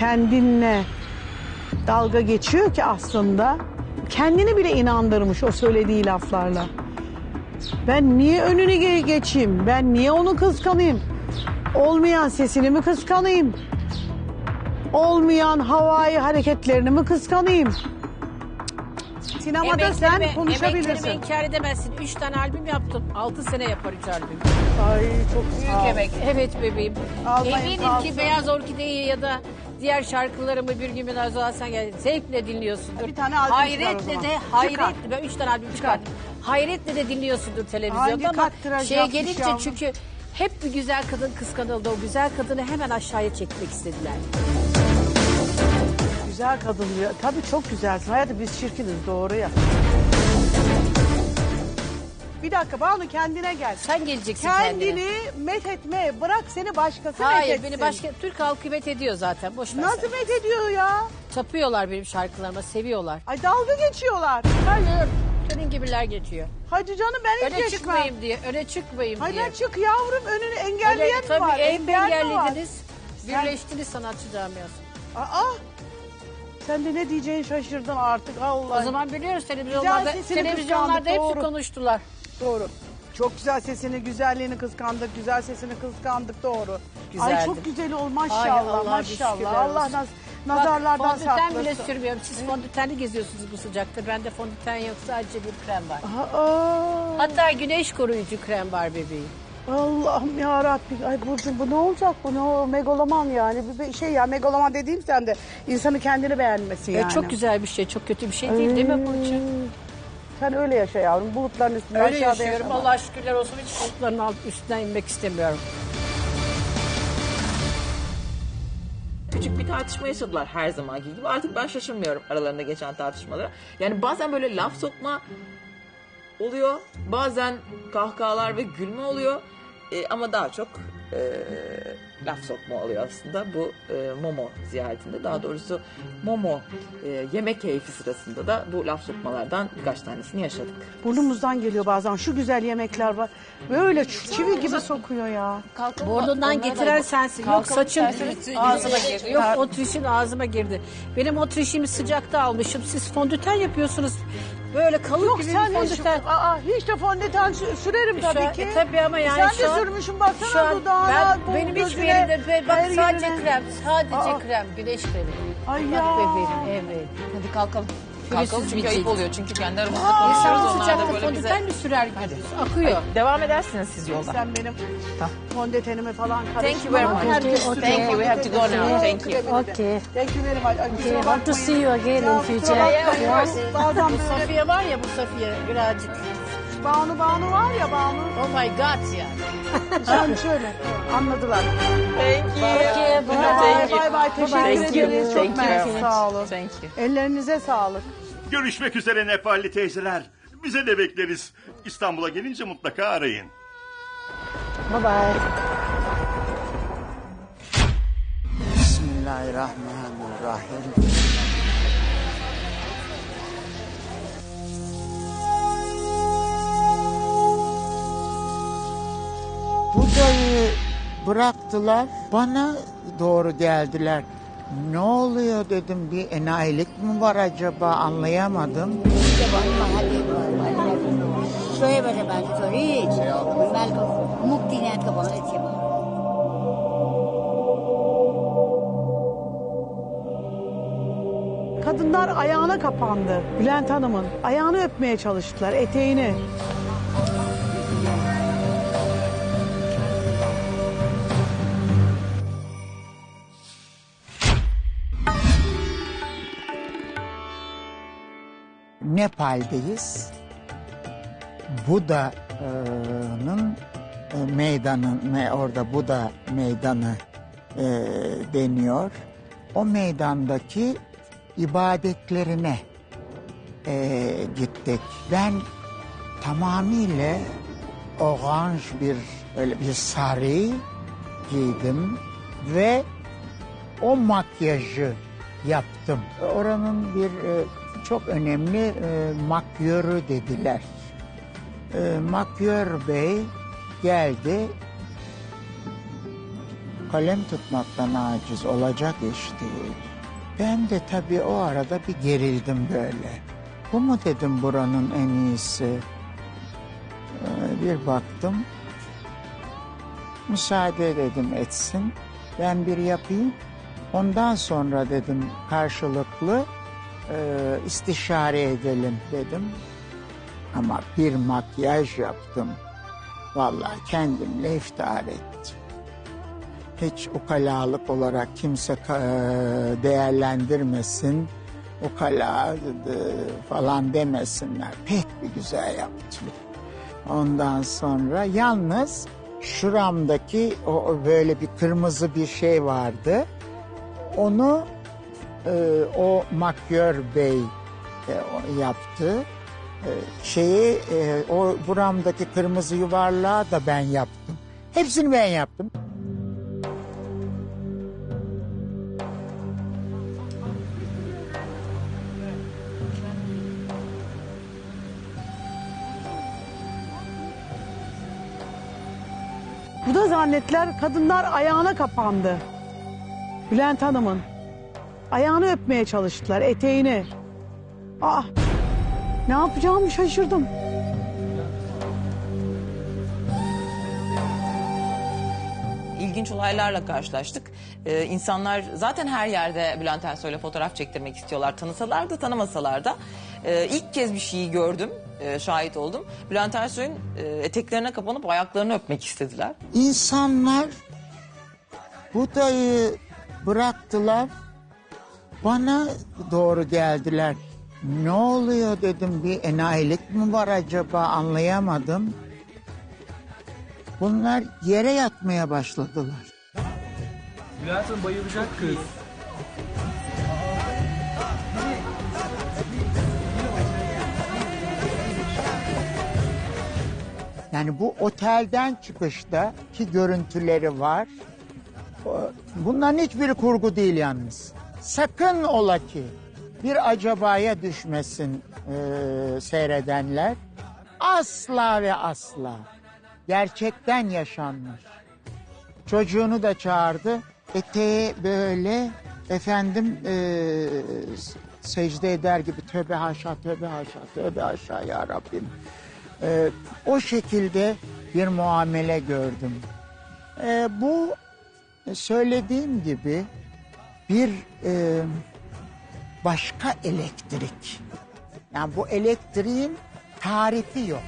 kendinle dalga geçiyor ki aslında kendini bile inandırmış o söylediği laflarla. Ben niye önünü ge- geçeyim? Ben niye onu kıskanayım? Olmayan sesini mi kıskanayım? Olmayan havai hareketlerini mi kıskanayım? Sinemada sen konuşabilirsin. Emeklerimi inkar edemezsin. Üç tane albüm yaptım. Altı sene yapar üç albüm. Ay çok Büyük sağ ol. emek. Evet bebeğim. Almayın, Eminim sağ ki olsun. Beyaz Orkide'yi ya da diğer şarkılarımı bir gün biraz daha sen gel zevkle dinliyorsundur. Bir tane albüm çıkar o hayretle zaman. de Çıkar. hayretle ben üç tane albüm çıkardım. Hayretle de dinliyorsundur televizyonda Hangi ama kattiraj şeye yapmış gelince çünkü hep bir güzel kadın kıskanıldı. O güzel kadını hemen aşağıya çekmek istediler. Güzel kadın diyor. Tabii çok güzelsin. Hayatım biz çirkiniz doğru ya. Bir dakika Banu kendine gel. Sen geleceksin kendine. Kendini met etme. Bırak seni başkası met Hayır etsin. beni başka Türk halkı met ediyor zaten. Boş ver Nasıl sen. met ediyor ya? Tapıyorlar benim şarkılarıma, seviyorlar. Ay dalga geçiyorlar. Hayır. Senin gibiler geçiyor. Hacı canım ben hiç Öne geçmem. çıkmayayım diye, öne çıkmayayım diye. Hayır çık yavrum önünü engelleyen Öyle, mi tabii var? mi var? engellediniz. Birleştiniz sanatçı camiası. Aa, sen de ne diyeceğini şaşırdın artık Allah. O zaman biliyoruz televizyonlarda, sesini televizyonlarda kıskandık, hepsi doğru. konuştular. Doğru. Çok güzel sesini, güzelliğini kıskandık. Güzel sesini kıskandık doğru. Ay Güzeldi. çok güzel ol Ay, maşallah Allah'a maşallah. şükürler Allah olsun. naz, nazarlardan Bak fondöten bile saklasın. sürmüyorum. Siz fondötenli geziyorsunuz bu sıcakta. Bende fondöten yok sadece bir krem var. Aa, Hatta güneş koruyucu krem var bebeğim. Allah'ım ya Rabbi. Ay Burcu bu ne olacak bu ne o megaloman yani. Bir bir şey ya megaloman dediğim sen de insanı kendini beğenmesi yani. E, çok güzel bir şey, çok kötü bir şey değil değil mi Burcu? Sen öyle yaşa yavrum. Bulutların üstünde Öyle aşağıda yaşıyorum. yaşama. Allah'a şükürler olsun. Hiç bulutların alt üstünden inmek istemiyorum. Küçük bir tartışma yaşadılar her zamanki gibi. Artık ben şaşırmıyorum aralarında geçen tartışmalara. Yani bazen böyle laf sokma oluyor. Bazen kahkahalar ve gülme oluyor. E, ama daha çok e, laf sokma oluyor aslında bu e, Momo ziyaretinde. Daha doğrusu Momo e, yemek keyfi sırasında da bu laf sokmalardan birkaç tanesini yaşadık. Burnumuzdan geliyor bazen. Şu güzel yemekler var. Böyle çivi gibi sokuyor ya. Burnundan getiren sensin. Yok saçım ağzıma girdi. Yok o trişin ağzıma girdi. Benim o trişimi sıcakta almışım. Siz fondöten yapıyorsunuz. Böyle kalın Yok gibi sen bir de fondöten. aa, hiç de fondöten sü- sürerim Şu an- tabii ki. e, tabii ama yani Sen şu de an- sürmüşsün baksana Şu an dudağına, ben, bu benim hiçbir gözüne, yerimde be- bak her sadece yerine. krem. Sadece Aa. krem. Güneş kremi. Ay Bak ya. bebeğim evet. Hadi kalkalım. Kalkalım çünkü ayıp oluyor. Çünkü kendi aramızda konuşuyoruz. Onlar sıcakta da böyle bize... fondöten mi sürer gibi? Akıyor. Devam edersiniz siz yolda. Sen benim fondötenime falan karışma. Thank you very much. Herkes Thank sürüyor you. We have to go now. Thank you. Okay. Thank you very much. Ay, kusura Okay, hope to bakmayın. see you again in future. bakmayın. Bazen Bu böyle Safiye var ya bu Safiye birazcık. Banu Banu var ya Banu. Oh my god ya. Sen şöyle anladılar. Thank you. Okay, bye. Bay bay bay teşekkür Thank you. ederiz. Çok Thank you mersi sağ olun. Thank you. Ellerinize sağlık. Görüşmek üzere Nepalli teyzeler. Bize de bekleriz. İstanbul'a gelince mutlaka arayın. Bye bye. Bismillahirrahmanirrahim. Odayı bıraktılar. Bana doğru geldiler. Ne oluyor dedim bir enayilik mi var acaba anlayamadım. Kadınlar ayağına kapandı Bülent Hanım'ın. Ayağını öpmeye çalıştılar, eteğini. Nepal'deyiz. Buda'nın e, meydanı, me- orada Buda meydanı e, deniyor. O meydandaki ibadetlerine e, gittik. Ben tamamıyla oranj bir öyle bir sarı giydim ve o makyajı yaptım. Oranın bir e, çok önemli e, makyörü dediler. E, makyör bey geldi. kalem tutmaktan aciz olacak iş değil. Ben de tabii o arada bir gerildim böyle. Bu mu dedim buranın en iyisi? Ee, bir baktım. Müsaade dedim etsin. Ben bir yapayım. Ondan sonra dedim karşılıklı e, istişare edelim dedim. Ama bir makyaj yaptım. Vallahi kendimle iftihar ettim. Hiç ukalalık olarak kimse ka- değerlendirmesin. Ukala e, falan demesinler. Pek bir güzel yaptım. Ondan sonra yalnız şuramdaki o böyle bir kırmızı bir şey vardı. Onu e, o makyör bey e, yaptı. E, şeyi e, o buramdaki kırmızı yuvarlağı da ben yaptım. Hepsini ben yaptım. Bu da zannettiler kadınlar ayağına kapandı. Bülent Hanım'ın. Ayağını öpmeye çalıştılar, eteğini. Ah, ne yapacağımı şaşırdım. İlginç olaylarla karşılaştık. Ee, insanlar zaten her yerde Bülent Ersoy'la fotoğraf çektirmek istiyorlar. Tanısalar da tanımasalar da. Ee, ilk kez bir şeyi gördüm, e, şahit oldum. Bülent Ersoy'un e, eteklerine kapanıp ayaklarını öpmek istediler. İnsanlar Buda'yı bıraktılar. Bana doğru geldiler. Ne oluyor dedim bir enayilik mi var acaba anlayamadım. Bunlar yere yatmaya başladılar. Bülent Hanım bayılacak kız. Yani bu otelden çıkışta ki görüntüleri var. Bunların hiçbiri kurgu değil yalnız. Sakın ola ki bir acabaya düşmesin e, seyredenler. Asla ve asla. Gerçekten yaşanmış. Çocuğunu da çağırdı. Eteği böyle efendim e, secde eder gibi tövbe haşa tövbe haşa tövbe haşa ya Rabbim. E, o şekilde bir muamele gördüm. E, bu söylediğim gibi bir e, başka elektrik. Yani bu elektriğin tarifi yok.